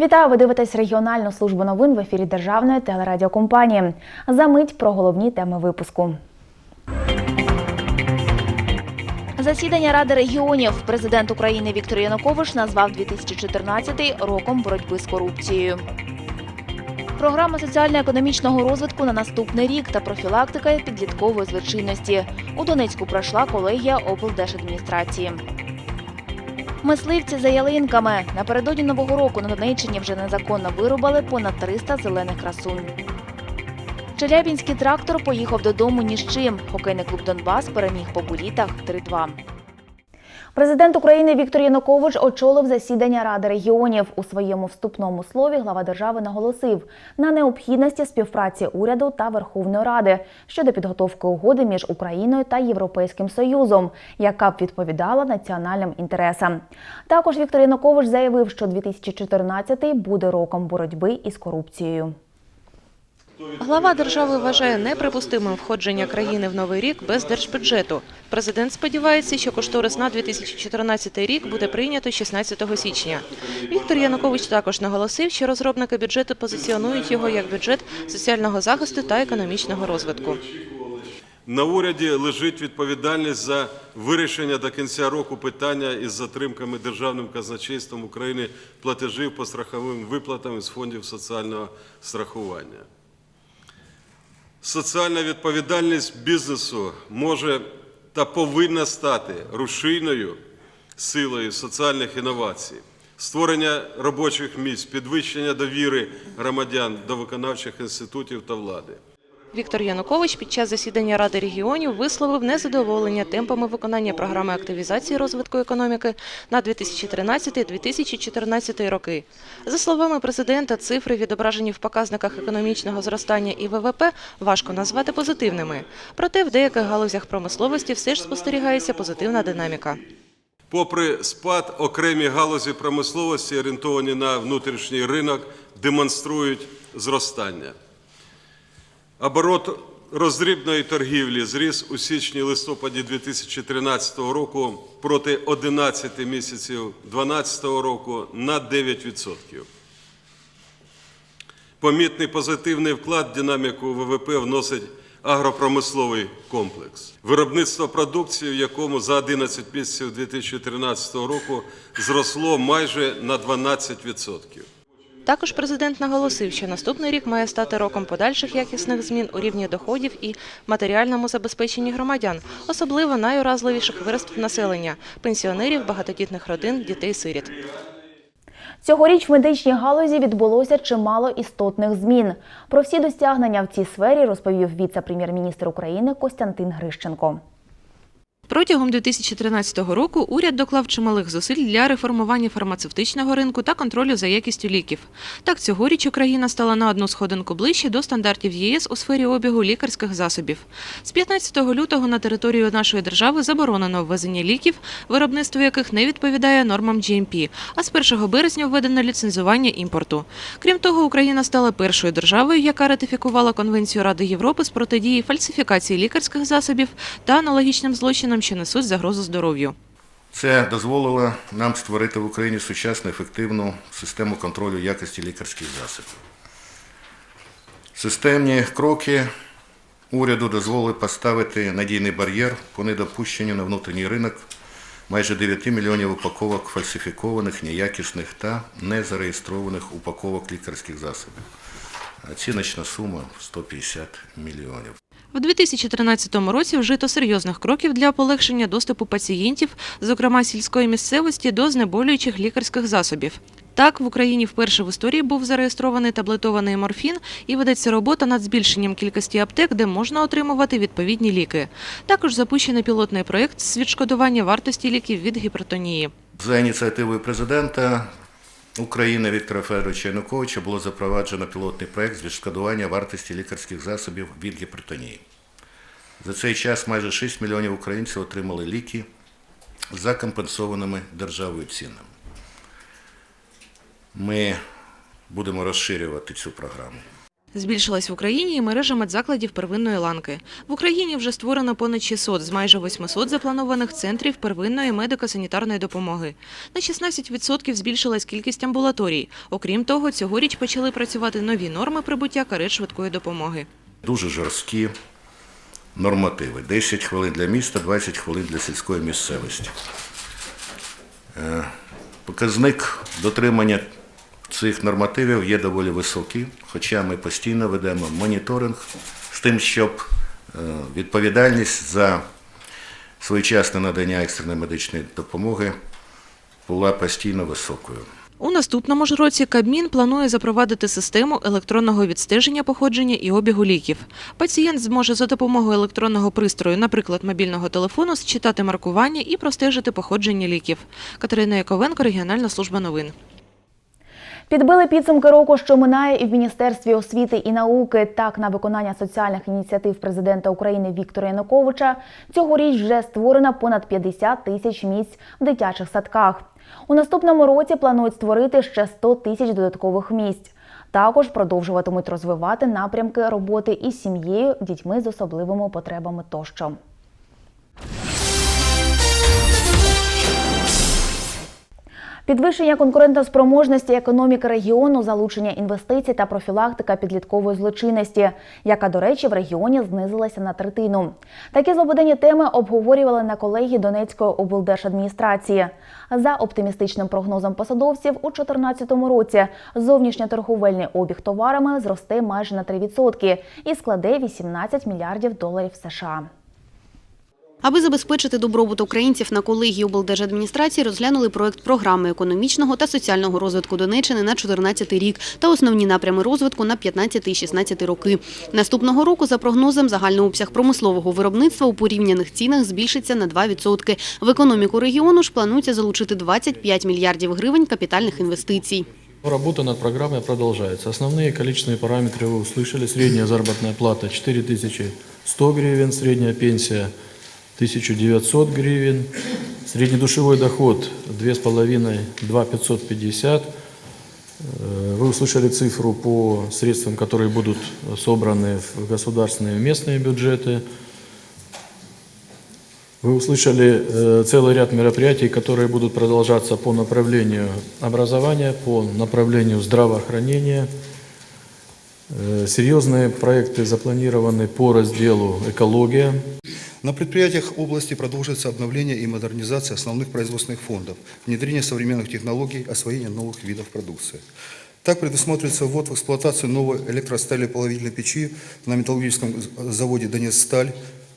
Вітаю! Ви дивитесь регіональну службу новин в ефірі Державної телерадіокомпанії. За мить про головні теми випуску. Засідання Ради регіонів. Президент України Віктор Янукович назвав 2014 роком боротьби з корупцією. Програма соціально-економічного розвитку на наступний рік та профілактика підліткової злочинності. У Донецьку пройшла колегія облдержадміністрації. Мисливці за ялинками. Напередодні нового року на Донеччині вже незаконно вирубали понад 300 зелених красунь. Челябінський трактор поїхав додому ні з чим. Хокейний клуб Донбас переміг по булітах 3-2. Президент України Віктор Янукович очолив засідання Ради регіонів. У своєму вступному слові глава держави наголосив на необхідності співпраці уряду та Верховної Ради щодо підготовки угоди між Україною та Європейським Союзом, яка б відповідала національним інтересам. Також Віктор Янукович заявив, що 2014 буде роком боротьби із корупцією. Глава держави вважає неприпустимим входження країни в новий рік без держбюджету. Президент сподівається, що кошторис на 2014 рік буде прийнято 16 січня. Віктор Янукович також наголосив, що розробники бюджету позиціонують його як бюджет соціального захисту та економічного розвитку. На уряді лежить відповідальність за вирішення до кінця року питання із затримками державним казначейством України платежів по страховим виплатам з фондів соціального страхування. Соціальна відповідальність бізнесу може та повинна стати рушійною силою соціальних інновацій, створення робочих місць, підвищення довіри громадян до виконавчих інститутів та влади. Віктор Янукович під час засідання Ради регіонів висловив незадоволення темпами виконання програми активізації розвитку економіки на 2013-2014 роки. За словами президента, цифри, відображені в показниках економічного зростання і ВВП, важко назвати позитивними. Проте в деяких галузях промисловості все ж спостерігається позитивна динаміка. Попри спад, окремі галузі промисловості, орієнтовані на внутрішній ринок, демонструють зростання. Оборот роздрібної торгівлі зріс у січні-листопаді 2013 року проти 11 місяців 2012 року на 9%. Помітний позитивний вклад в динаміку ВВП вносить агропромисловий комплекс. Виробництво продукції, в якому за 11 місяців 2013 року зросло майже на 12%. Також президент наголосив, що наступний рік має стати роком подальших якісних змін у рівні доходів і матеріальному забезпеченні громадян, особливо найуразливіших верств населення пенсіонерів, багатодітних родин, дітей-сиріт. Цьогоріч в медичній галузі відбулося чимало істотних змін. Про всі досягнення в цій сфері розповів віце-прем'єр-міністр України Костянтин Грищенко. Протягом 2013 року уряд доклав чималих зусиль для реформування фармацевтичного ринку та контролю за якістю ліків. Так, цьогоріч Україна стала на одну сходинку ближче до стандартів єС у сфері обігу лікарських засобів. З 15 лютого на територію нашої держави заборонено ввезення ліків, виробництво яких не відповідає нормам GMP, а з 1 березня введено ліцензування імпорту. Крім того, Україна стала першою державою, яка ратифікувала Конвенцію Ради Європи з протидії фальсифікації лікарських засобів та аналогічним злочинам, що несуть загрозу здоров'ю. Це дозволило нам створити в Україні сучасну ефективну систему контролю якості лікарських засобів. Системні кроки уряду дозволили поставити надійний бар'єр по недопущенню на внутрішній ринок майже 9 мільйонів упаковок фальсифікованих, неякісних та незареєстрованих упаковок лікарських засобів. Оціночна сума 150 мільйонів. В 2013 році вжито серйозних кроків для полегшення доступу пацієнтів, зокрема сільської місцевості, до знеболюючих лікарських засобів. Так, в Україні вперше в історії був зареєстрований таблетований морфін і ведеться робота над збільшенням кількості аптек, де можна отримувати відповідні ліки. Також запущений пілотний проєкт з відшкодування вартості ліків від гіпертонії. За ініціативою президента України Віктора Федоровича Януковича було запроваджено пілотний проект з відшкодування вартості лікарських засобів від гіпертонії. За цей час майже 6 мільйонів українців отримали ліки за компенсованими державою цінами. Ми будемо розширювати цю програму. Збільшилась в Україні і мережа медзакладів первинної ланки. В Україні вже створено понад 600 з майже 800 запланованих центрів первинної медико-санітарної допомоги. На 16% збільшилась кількість амбулаторій. Окрім того, цьогоріч почали працювати нові норми прибуття карет швидкої допомоги. Дуже жорсткі нормативи. 10 хвилин для міста, 20 хвилин для сільської місцевості. Е, Показник дотримання цих нормативів є доволі високий, хоча ми постійно ведемо моніторинг з тим, щоб е, відповідальність за своєчасне надання екстреної медичної допомоги була постійно високою. У наступному ж році Кабмін планує запровадити систему електронного відстеження походження і обігу ліків. Пацієнт зможе за допомогою електронного пристрою, наприклад, мобільного телефону, считати маркування і простежити походження ліків. Катерина Яковенко, регіональна служба новин. Підбили підсумки року, що минає і в Міністерстві освіти і науки. Так, на виконання соціальних ініціатив президента України Віктора Януковича цьогоріч вже створено понад 50 тисяч місць в дитячих садках. У наступному році планують створити ще 100 тисяч додаткових місць. Також продовжуватимуть розвивати напрямки роботи із сім'єю, дітьми з особливими потребами тощо. Підвищення конкурентоспроможності економіки регіону, залучення інвестицій та профілактика підліткової злочинності, яка, до речі, в регіоні знизилася на третину. Такі злободенні теми обговорювали на колегії Донецької облдержадміністрації. За оптимістичним прогнозом посадовців, у 2014 році зовнішньоторговельний обіг товарами зросте майже на 3% і складе 18 мільярдів доларів США. Аби забезпечити добробут українців на колегії облдержадміністрації розглянули проект програми економічного та соціального розвитку Донеччини на 2014 рік та основні напрями розвитку на 15 і 16 роки. Наступного року, за прогнозом, загальний обсяг промислового виробництва у порівняних цінах збільшиться на 2%. В економіку регіону ж планується залучити 25 мільярдів гривень капітальних інвестицій. Работа над программой продолжается. Основные количественные параметры вы услышали. Средняя заработная плата 4100 гривен, средняя пенсия 1900 гривен, среднедушевой доход 2,5-2,550. Э, Вы услышали цифру по средствам, которые будут собраны в государственные и местные бюджеты. Вы услышали э, целый ряд мероприятий, которые будут продолжаться по направлению образования, по направлению здравоохранения. Э, Серьезные проекты запланированы по разделу «Экология». На предприятиях области продолжится обновление и модернизация основных производственных фондов, внедрение современных технологий, освоение новых видов продукции. Так предусматривается ввод в эксплуатацию новой электросталеплавильной печи на металлургическом заводе «Донецсталь»,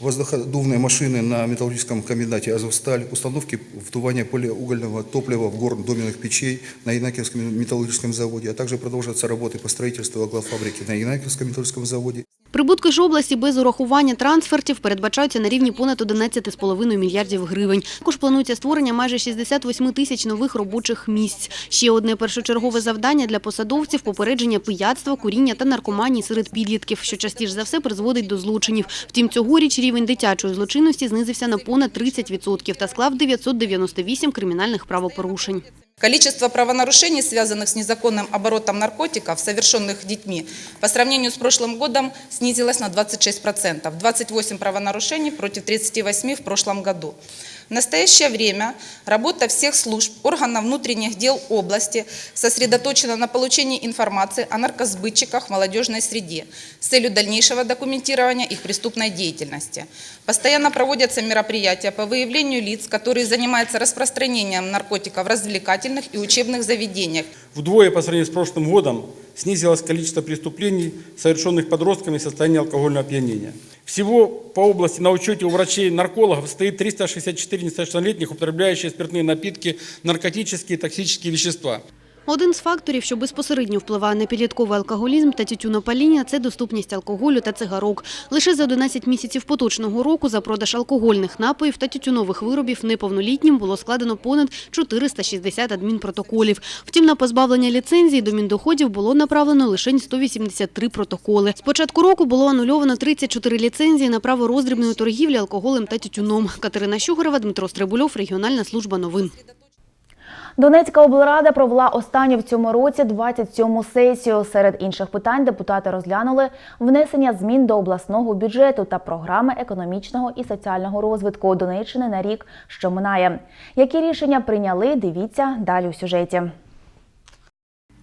воздуходувные машины на металлургическом комбинате «Азовсталь», установки вдувания полиугольного топлива в горн доменных печей на Инакиевском металлургическом заводе, а также продолжатся работы по строительству аглофабрики на Инакиевском металлургическом заводе. Прибутки ж області без урахування трансфертів передбачаються на рівні понад 11,5 мільярдів гривень. Також планується створення майже 68 тисяч нових робочих місць. Ще одне першочергове завдання для посадовців – попередження пияцтва, куріння та наркоманії серед підлітків, що частіше за все призводить до злочинів. Втім, цьогоріч рівень дитячої злочинності знизився на понад 30% та склав 998 кримінальних правопорушень. Количество правонарушений, связанных с незаконным оборотом наркотиков, совершенных детьми, по сравнению с прошлым годом снизилось на 26%. 28 правонарушений против 38 в прошлом году. В настоящее время работа всех служб органов внутренних дел области сосредоточена на получении информации о наркосбытчиках в молодежной среде с целью дальнейшего документирования их преступной деятельности. Постоянно проводятся мероприятия по выявлению лиц, которые занимаются распространением наркотиков в развлекательных и учебных заведениях. Вдвое по сравнению с прошлым годом снизилось количество преступлений, совершенных подростками в состоянии алкогольного опьянения. Всего по области на учете у врачей-наркологов стоит 364 несовершеннолетних, употребляющие спиртные напитки, наркотические и токсические вещества. Один з факторів, що безпосередньо впливає на підлітковий алкоголізм та тютюнопаління – це доступність алкоголю та цигарок. Лише за 11 місяців поточного року за продаж алкогольних напоїв та тютюнових виробів неповнолітнім було складено понад 460 адмінпротоколів. Втім, на позбавлення ліцензії до Міндоходів було направлено лише 183 протоколи. З початку року було анульовано 34 ліцензії на право роздрібної торгівлі алкоголем та тютюном. Катерина Щугорова, Дмитро Стрибульов, Регіональна служба новин. Донецька облрада провела останню в цьому році 27-му сесію. Серед інших питань депутати розглянули внесення змін до обласного бюджету та програми економічного і соціального розвитку Донеччини на рік, що минає. Які рішення прийняли, дивіться далі у сюжеті.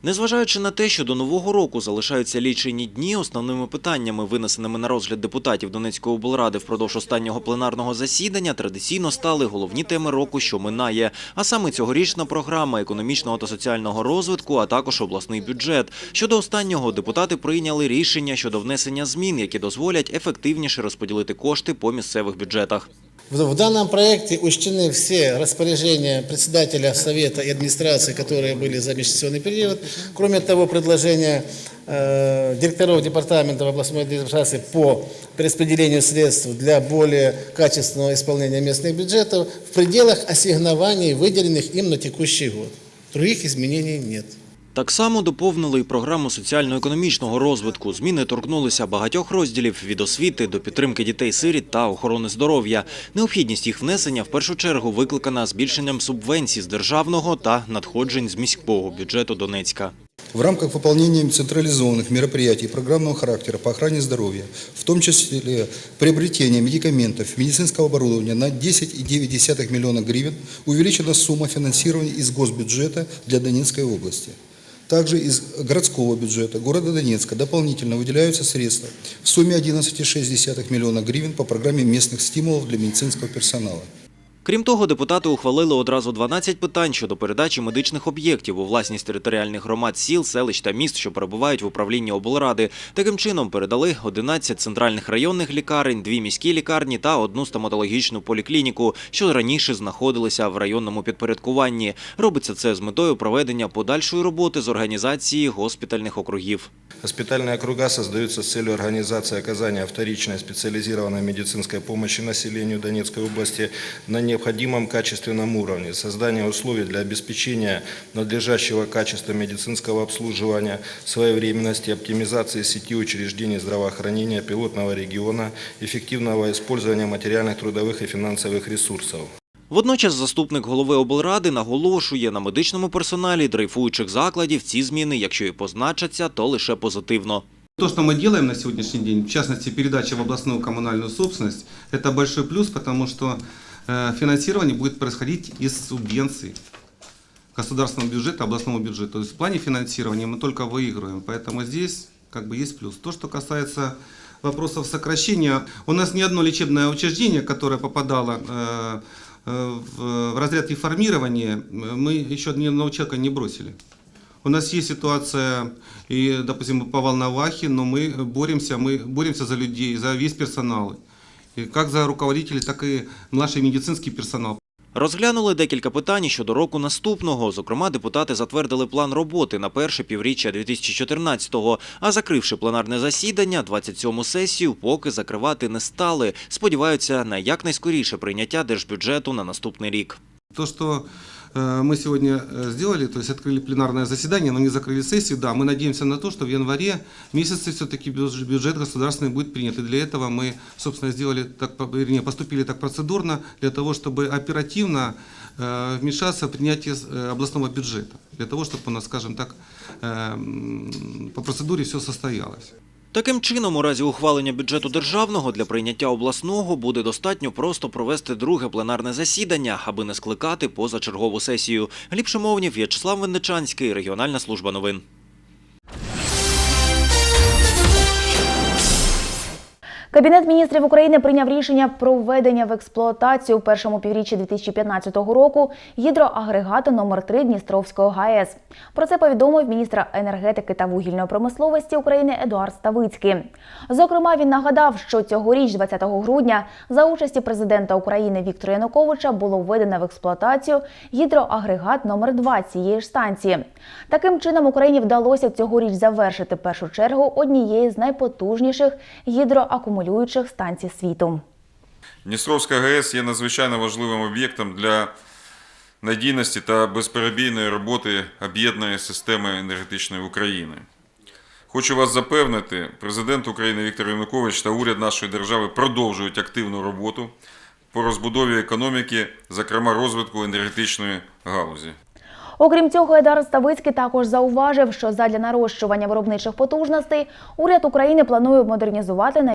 Незважаючи на те, що до нового року залишаються лічені дні, основними питаннями, винесеними на розгляд депутатів Донецької облради впродовж останнього пленарного засідання, традиційно стали головні теми року, що минає, а саме цьогорічна програма економічного та соціального розвитку, а також обласний бюджет. Щодо останнього, депутати прийняли рішення щодо внесення змін, які дозволять ефективніше розподілити кошти по місцевих бюджетах. В данном проекте учтены все распоряжения председателя Совета и администрации, которые были за межсессионный период. Кроме того, предложения э, директоров департамента областной администрации по перераспределению средств для более качественного исполнения местных бюджетов в пределах ассигнований, выделенных им на текущий год. Других изменений нет. Так само доповнили і програму соціально-економічного розвитку. Зміни торкнулися багатьох розділів від освіти до підтримки дітей-сиріт та охорони здоров'я. Необхідність їх внесення в першу чергу викликана збільшенням субвенцій з державного та надходжень з міського бюджету Донецька. В рамках выполнения централизованных мероприятий программного характера по охране здоровья, в том числе приобретение медикаментов, медицинского оборудования на 10,9 миллиона гривен, увеличена сумма финансирования из госбюджета для Донецкой области. Также из городского бюджета города Донецка дополнительно выделяются средства в сумме 11,6 миллиона гривен по программе местных стимулов для медицинского персонала. Крім того, депутати ухвалили одразу 12 питань щодо передачі медичних об'єктів у власність територіальних громад сіл, селищ та міст, що перебувають в управлінні облради. Таким чином передали 11 центральних районних лікарень, дві міські лікарні та одну стоматологічну поліклініку, що раніше знаходилися в районному підпорядкуванні. Робиться це з метою проведення подальшої роботи з організації госпітальних округів. Госпитальные округа создаются с целью организации оказания вторичной специализированной медицинской помощи населению Донецкой области на необходимом качественном уровне, создания условий для обеспечения надлежащего качества медицинского обслуживания, своевременности, оптимизации сети учреждений здравоохранения пилотного региона, эффективного использования материальных, трудовых и финансовых ресурсов. Водночас заступник голови облради наголошує на медичному персоналі дрейфуючих закладів ці зміни, якщо і позначаться, то лише позитивно. То, что мы делаем на сегодняшний день, в частности, передача в областную коммунальную собственность, это большой плюс, потому что э, финансирование будет происходить из субвенций государственного бюджета, областного бюджета. То есть в плане финансирования мы только выигрываем, поэтому здесь как бы есть плюс. То, что касается вопросов сокращения, у нас ни одно лечебное учреждение, которое попадало э, э, в, разряд реформирования, э, мы еще ни одного человека не бросили. У нас есть ситуация, и, допустим, по Волновахе, но мы боремся, мы боремся за людей, за весь персонал. И как за руководителі, так і младший медицинський персонал. Розглянули декілька питань щодо року наступного. Зокрема, депутати затвердили план роботи на перше півріччя 2014-го, а закривши пленарне засідання, 27-му сесію поки закривати не стали. Сподіваються на якнайскоріше прийняття держбюджету на наступний рік. То, э, мы сегодня э, сделали, то есть открыли пленарное заседание, но не закрыли сессию, да, мы надеемся на то, что в январе месяце все-таки бюдж- бюджет государственный будет принят. И для этого мы, собственно, сделали так, по- вернее, поступили так процедурно, для того, чтобы оперативно э, вмешаться в принятие э, областного бюджета. Для того, чтобы у нас, скажем так, э, м, по процедуре все состоялось. Таким чином, у разі ухвалення бюджету державного для прийняття обласного буде достатньо просто провести друге пленарне засідання, аби не скликати позачергову сесію. Гліб Шимовнів, В'ячеслав Винничанський, регіональна служба новин. Кабінет міністрів України прийняв рішення про введення в експлуатацію у першому півріччі 2015 року гідроагрегату номер 3 Дністровського ГАЕС. Про це повідомив міністр енергетики та вугільної промисловості України Едуард Ставицький. Зокрема, він нагадав, що цьогоріч, 20 грудня, за участі президента України Віктора Януковича було введено в експлуатацію гідроагрегат номер 2 цієї ж станції. Таким чином Україні вдалося цьогоріч завершити першу чергу однієї з найпотужніших гідроакумулюючих станцій світу. Дністровська ГЕС є надзвичайно важливим об'єктом для надійності та безперебійної роботи об'єднаної системи енергетичної України. Хочу вас запевнити, президент України Віктор Янукович та уряд нашої держави продовжують активну роботу по розбудові економіки, зокрема розвитку енергетичної галузі. Окрім цього, Едар Ставицький також зауважив, що задля нарощування виробничих потужностей уряд України планує модернізувати